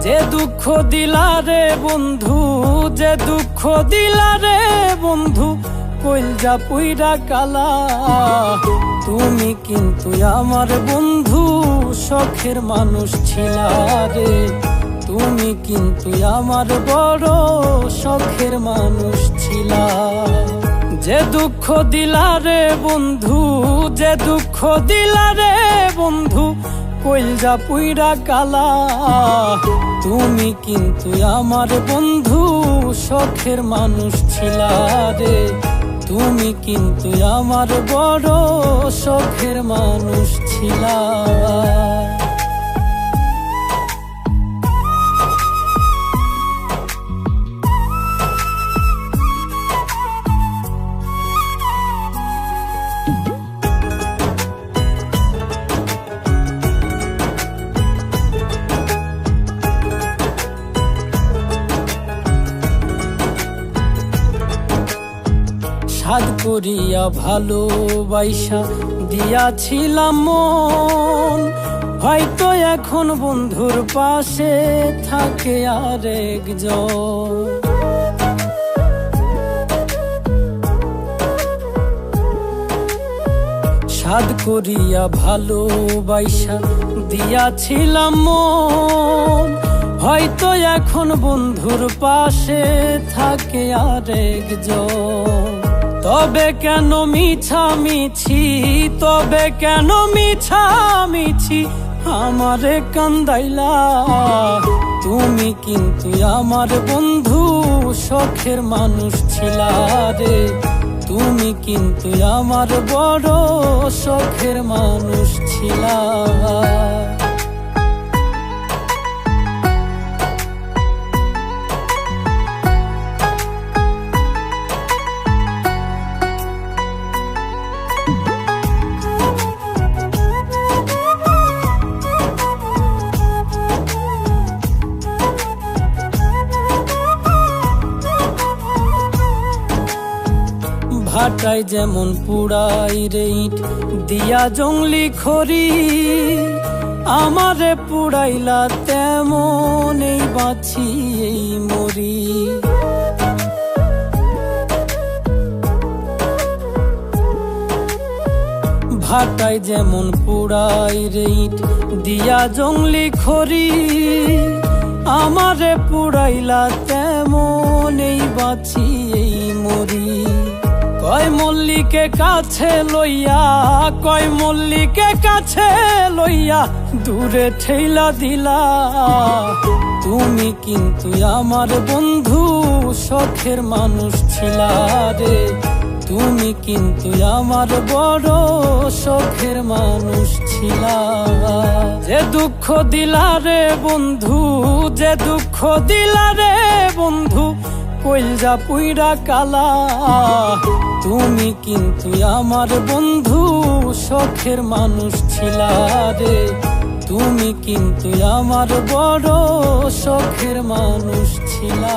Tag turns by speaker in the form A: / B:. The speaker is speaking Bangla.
A: যে দুঃখ দিলা রে বন্ধু, যে দুঃখ দিলা রে বন্ধু, কইলজা পুইরা কালা। তুমি কিন্তু আমার বন্ধু শখের মানুষ ছিলা রে। তুমি কিন্তু আমার বড় শখের মানুষ ছিলা। যে দুঃখ দিলা রে বন্ধু, যে দুঃখ দিলা রে বন্ধু কইলজা পুইরা কালা, তুমি কিন্তু আমার বন্ধু, সখের মানুষ ছিলা রে। তুমি কিন্তু আমার বড়, সখের মানুষ ছিলা। সাদ করিয়া ভালোবাসা দিয়াছিলাম মন। হয়তো এখন বন্ধুর পাশে থাকে আর একজন সাদ করিয়া ভালোবাসা দিয়াছিলাম মন। হয়তো এখন বন্ধুর পাশে থাকে আর একজন তবে কেন মিছামিছি? তবে কেন মিছামিছি? আমারে কান্দাইলা। তুমি কিন্তু আমার বন্ধু শখের মানুষ ছিলা রে। তুমি কিন্তু আমার বড় শখের মানুষ ছিলা। ভাটায় যেমন পুড়াই রে ইট দিয়া জঙ্গলি খড়ি। আমারে পুড়াইলা তেমন এই বাছি এই মরি। ভাটায় যেমন পুড়াই রে ইট দিয়া জঙ্গলি খড়ি। আমারে পুড়াইলা তেমন এই বাছি এই মরি। কয় মল্লিকে কাছে লইয়া, কয় মল্লিকে কাছে লইয়া, দূরে ঠেলা দিলা। তুমি কিন্তু আমার বন্ধু শখের মানুষ ছিলা রে। তুমি কিন্তু আমার বড় শখের মানুষ ছিলা। যে দুঃখ দিলা রে বন্ধু, যে দুঃখ দিলা রে বন্ধু কইলজা পুইরা কালা। তুমি কিন্তু আমার বন্ধু শখের মানুষ ছিলা রে। তুমি কিন্তু আমার বড় শখের মানুষ ছিলা।